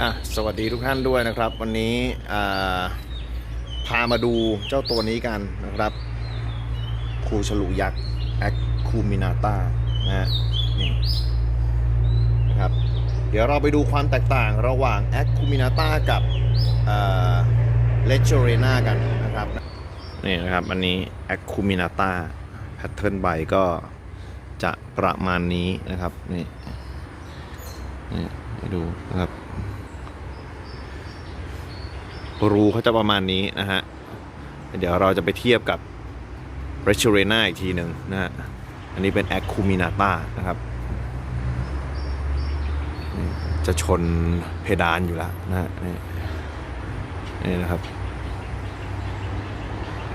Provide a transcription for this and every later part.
อะสวัสดีทุกท่านด้วยนะครับ วันนี้พามาดูเจ้าตัวนี้กันนะครับคูฉลุยักษ์แอคคูมินาตานะฮะนี่นะครับ เดี๋ยวเราไปดูความแตกต่างระหว่างแอคคูมินาตากับเลเชเรนากันนะครับนี่นะครับ อันนี้แอคคูมินาตาแพทเทิร์นใบก็จะประมาณนี้นะครับ นี่นี่ดูนะครับ รูเขาจะประมาณนี้นะฮะ เดี๋ยวเราจะไปเทียบกับ r e c h u r e n a อีกทีหนึ่งนะฮะ อันนี้เป็น a c u m i n a t a นะครับ จะชนเพดานอยู่แล้วนะฮะนี่นี่นะครับ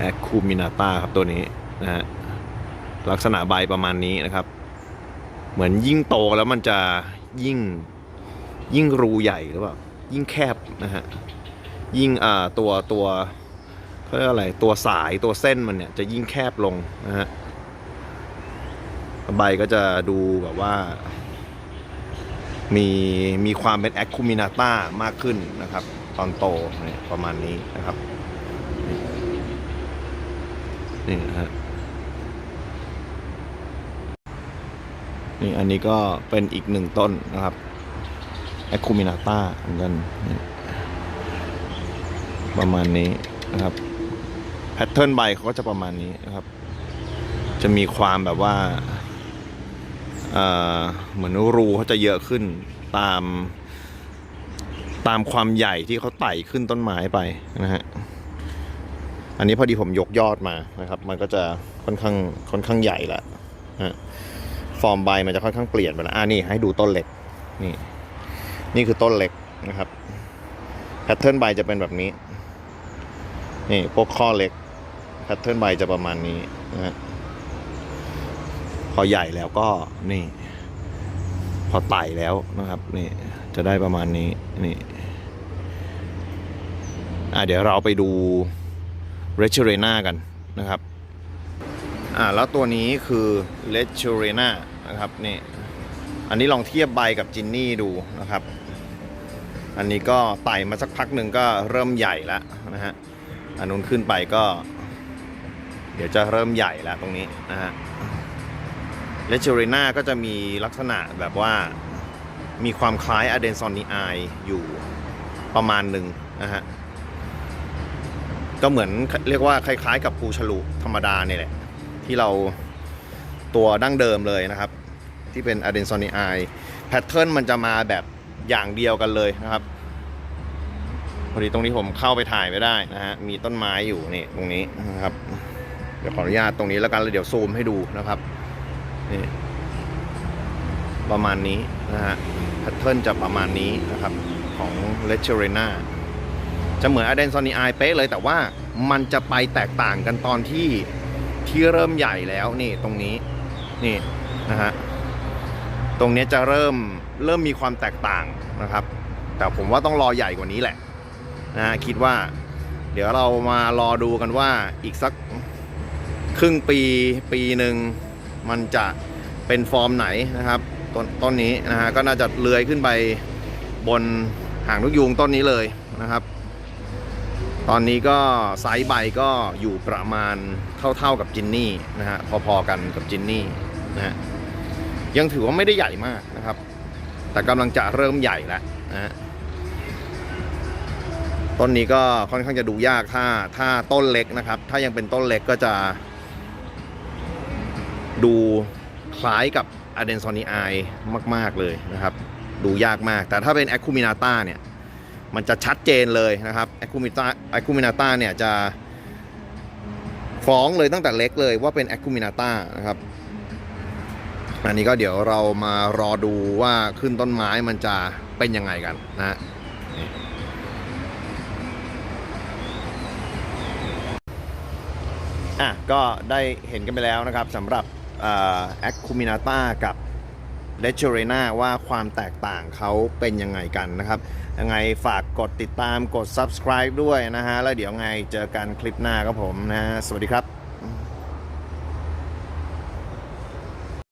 a c u m i n a t a ครับตัวนี้นะฮะลักษณะใบประมาณนี้นะครับ เหมือนยิ่งโตแล้วมันจะยิ่งยิ่งรูใหญ่หรือเปล่ายิ่งแคบนะฮะ ยิ่งตัวตัวเขาเรียกอะไรตัวสายตัวเส้นมันเนี่ยจะยิ่งแคบลงนะฮะใบก็จะดูแบบว่า มีมีความเป็นแอคคูมินาต้ามากขึ้นนะครับ ตอนโตเนี่ยประมาณนี้นะครับนี่นะฮะนี่อันนี้ก็เป็นอีกหนึ่งต้นนะครับแอคคูมินาต้าเหมือนกันนี่ ประมาณนี้นะครับแพทเทิร์นใบเขาก็จะประมาณนี้นะครับ จะมีความแบบว่าเอ่อเหมือนรูเขาจะเยอะขึ้นตาม ตามความใหญ่ที่เขาไต่ขึ้นต้นไม้ไปนะฮะอันนี้พอดีผมยกยอดมานะครับ มันก็จะค่อนข้างค่อนข้างใหญ่ละฮะฟอร์มใบมันจะค่อนข้างเปลี่ยนไปแล้วอ่านี่ให้ดูต้นเล็กนี่ นี่คือต้นเล็กนะครับแพทเทิร์นใบจะเป็นแบบนี้ นี่พวกข้อเล็กแพทเทิร์นใบจะประมาณนี้นะฮะพอใหญ่แล้วก็นี่ พอไต่แล้วนะครับ นี่จะได้ประมาณนี้นี่อะเดี๋ยวเราไปดูเรชเรนากันนะครับอ่าแล้วตัวนี้คือเรชเรนานะครับนี่อันนี้ลองเทียบใบกับจินนี่ดูนะครับ อันนี้ก็ไต่มาสักพักหนึ่งก็เริ่มใหญ่แล้วนะฮะ อันนู้นขึ้นไปก็ เดี๋ยวจะเริ่มใหญ่แล้วตรงนี้นะฮะเลเชอริน่าก็จะมีลักษณะแบบว่ามีความคล้ายอเดนซอนนีไออยู่ประมาณหนึ่งนะฮะ ก็เหมือนเรียกว่าคล้ายๆ กับปูฉลุธรรมดาเนี่ยแหละ ที่เราตัวดั้งเดิมเลยนะครับ ที่เป็นอเดนซอนนีไอแพทเทิร์นมันจะมาแบบอย่างเดียวกันเลยนะครับ อดีตรงนี้ผมเข้าไปถ่ายไม่ได้นะฮะมีต้นไม้อยู่นี่ตรงนี้นะครับ เดี๋ยวขออนุญาตตรงนี้แล้วกันแล้วเดี๋ยวซูมให้ดูนะครับนี่ประมาณนี้นะฮะแพทเทิร์นจะประมาณนี้นะครับของเลเชเรนาจะเหมือนอเดนซอนีไอเป๊ะเลยแต่ว่ามันจะไปแตกต่างกันตอนที่ที่เริ่มใหญ่แล้วนี่ตรงนี้นี่นะฮะตรงนี้จะเริ่มเริ่มมีความแตกต่างนะครับ แต่ผมว่าต้องรอใหญ่กว่านี้แหละ นะคิดว่า เดี๋ยวเรามารอดูกันว่าอีกสักครึ่งปีปีหนึ่งมันจะเป็นฟอร์มไหนนะครับต้นต้นนี้นะฮะก็น่าจะเลื้อยขึ้นไปบนหางนกยูงต้นนี้เลยนะครับ ตอนนี้ก็ไซส์ใบก็อยู่ประมาณเท่าๆกับจินนี่นะฮะพอๆกันกับจินนี่นะฮะยังถือว่าไม่ได้ใหญ่มากนะครับ แต่กำลังจะเริ่มใหญ่แล้วนะฮะ ต้นนี้ก็ค่อนข้างจะดูยากถ้าถ้าต้นเล็กนะครับ ถ้ายังเป็นต้นเล็กก็จะ ดูคล้ายกับอเดนซอนีไอมาก ๆ เลยนะครับ ดูยากมาก แต่ถ้าเป็นแอคคูมินาต้าเนี่ยมันจะชัดเจนเลยนะครับแอคคูมินาแอคคูมินาต้าเนี่ยจะฟ้องเลยตั้งแต่เล็กเลยว่าเป็นแอคคูมินาต้านะครับอันนี้ก็เดี๋ยวเรามารอดูว่าขึ้นต้นไม้มันจะเป็นยังไงกันนะฮะ อะก็ได้เห็นกันไปแล้วนะครับสำหรับแอคคูมินาต้ากับเลเชเรนาว่าความแตกต่างเขาเป็นยังไงกันนะครับ ยังไงฝากกดติดตามกด subscribe ด้วยนะฮะ แล้วเดี๋ยวไงเจอกันคลิปหน้าครับผมนะ สวัสดีครับ